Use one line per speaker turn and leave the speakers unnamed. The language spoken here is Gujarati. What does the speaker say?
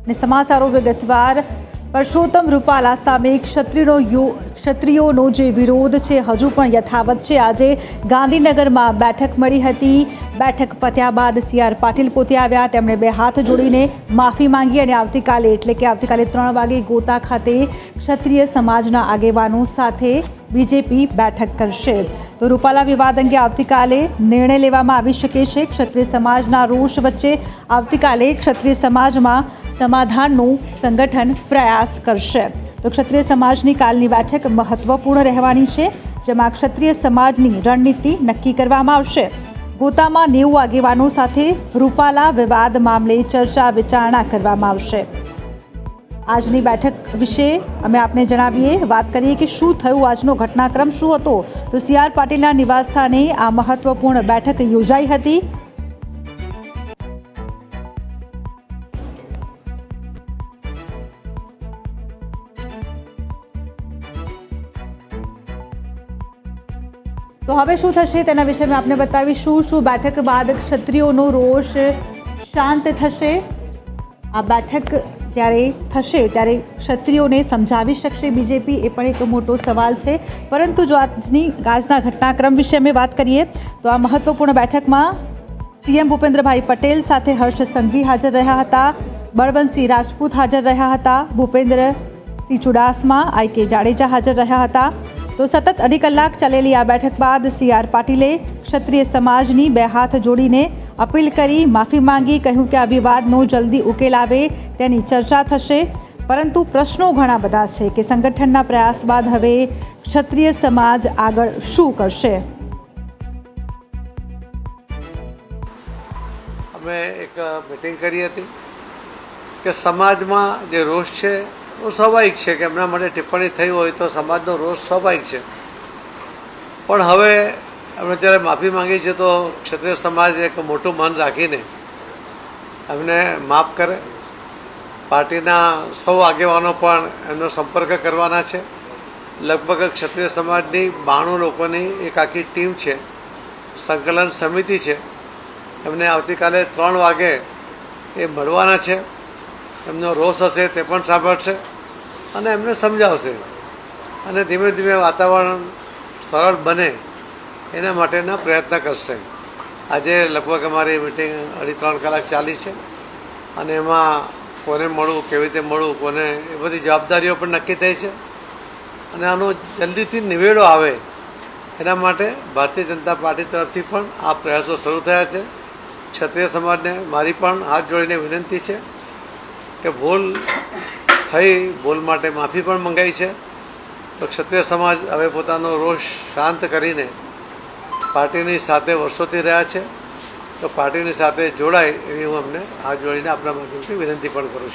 અને સમાચારો વિગતવાર. પરસોત્તમ રૂપાલા સામે ક્ષત્રિયનો યુ- ક્ષત્રિયોનો જે વિરોધ છે, હજુ પણ યથાવત છે. આજે ગાંધીનગરમાં બેઠક મળી હતી. બેઠક પત્યા બાદ સી આર પાટીલ પોતે આવ્યા. તેમણે બે હાથ જોડીને માફી માંગી અને આવતીકાલે, એટલે કે આવતીકાલે ત્રણ વાગે ગોતા ખાતે ક્ષત્રિય સમાજના આગેવાનો સાથે બીજેપી બેઠક કરશે. તો રૂપાલા વિવાદ અંગે આવતીકાલે નિર્ણય લેવામાં આવી શકે છે. ક્ષત્રિય સમાજના રોષ વચ્ચે આવતીકાલે ક્ષત્રિય સમાજમાં સમાધાનનું સંગઠન પ્રયાસ કરશે. તો ક્ષત્રિય સમાજની કાલની બેઠક મહત્વપૂર્ણ રહેવાની છે, જેમાં ક્ષત્રિય સમાજની રણનીતિ નક્કી કરવામાં આવશે. ગોતામાં નેવું આગેવાનો સાથે રૂપાલા વિવાદ મામલે ચર્ચા વિચારણા કરવામાં આવશે. આજની બેઠક વિશે અમે આપને જણાવીએ, વાત કરીએ કે શું થયું, આજનો ઘટનાક્રમ શું હતો? તો સી આર પાટીલના નિવાસસ્થાને આ મહત્વપૂર્ણ બેઠક યોજાઈ હતી. તો હવે શું થશે તેના વિશે મેં આપને બતાવીશું શું બેઠક બાદ ક્ષત્રિયોનો રોષ શાંત થશે? આ બેઠક જ્યારે થશે ત્યારે ક્ષત્રિયોને સમજાવી શકશે બીજેપી? એ પણ એક મોટો સવાલ છે. પરંતુ જો આજની આજના ઘટનાક્રમ વિશે અમે વાત કરીએ, તો આ મહત્વપૂર્ણ બેઠકમાં સીએમ ભૂપેન્દ્રભાઈ પટેલ સાથે હર્ષ સંઘવી હાજર રહ્યા હતા. બળવંતસિંહ રાજપૂત હાજર રહ્યા હતા. ભૂપેન્દ્રસિંહ ચુડાસમા, આઈ કે જાડેજા હાજર રહ્યા હતા. તો સતત અઢી કલાક ચાલેલી આ બેઠક બાદ સી આર પાટીલે ક્ષત્રિય સમાજની બે હાથ જોડીને અપીલ કરી, માફી માંગી, કહ્યું કે આ વિવાદનો જલ્દી ઉકેલ આવે તેની ચર્ચા થશે. પરંતુ પ્રશ્નો ઘણા બધા છે કે સંગઠનના પ્રયાસ બાદ હવે ક્ષત્રિય સમાજ આગળ શું કરશે?
અમે એક મિટિંગ કરી હતી કે સમાજમાં જે રોષ છે સ્વાભાવિક છે કે એમના માટે ટિપ્પણી થઈ હોય તો સમાજનો રોષ સ્વાભાવિક છે. પણ હવે એમણે ત્યારે માફી માંગી છે તો ક્ષત્રિય સમાજ એક મોટું મન રાખીને એમને માફ કરે. પાર્ટીના સૌ આગેવાનો પણ એમનો સંપર્ક કરવાના છે. લગભગ ક્ષત્રિય સમાજની બાણું લોકોની એક આખી ટીમ છે. સંકલન સમિતિ છે. એમને આવતીકાલે ત્રણ વાગે એ મળવાના છે. એમનો રોષ હશે તે પણ સાંભળશે અને એમને સમજાવશે. અને ધીમે ધીમે વાતાવરણ સરળ બને એના માટેના પ્રયત્ન કરશે. આજે લગભગ અમારી મિટિંગ અઢી ત્રણ કલાક ચાલી છે અને એમાં કોને મળવું, કેવી રીતે મળવું, કોને એ બધી જવાબદારીઓ પણ નક્કી થઈ છે. અને આનો જલ્દીથી નિવેડો આવે એના માટે ભારતીય જનતા પાર્ટી તરફથી પણ આ પ્રયાસો શરૂ થયા છે. ક્ષત્રિય સમાજને મારી પણ હાથ જોડીને વિનંતી છે. કે ભૂલ થઈ, ભૂલ માટે માફી પણ મંગાઈ છે. તો ક્ષત્રિય સમાજ હવે પોતાનો રોષ શાંત કરીને પાર્ટીની સાથે વર્ષોથી રહ્યા છે. તો પાર્ટીની સાથે જોડાય એવી હું અમને હાથ જોડીને આપણા માધ્યમથી વિનંતી પણ કરું છું.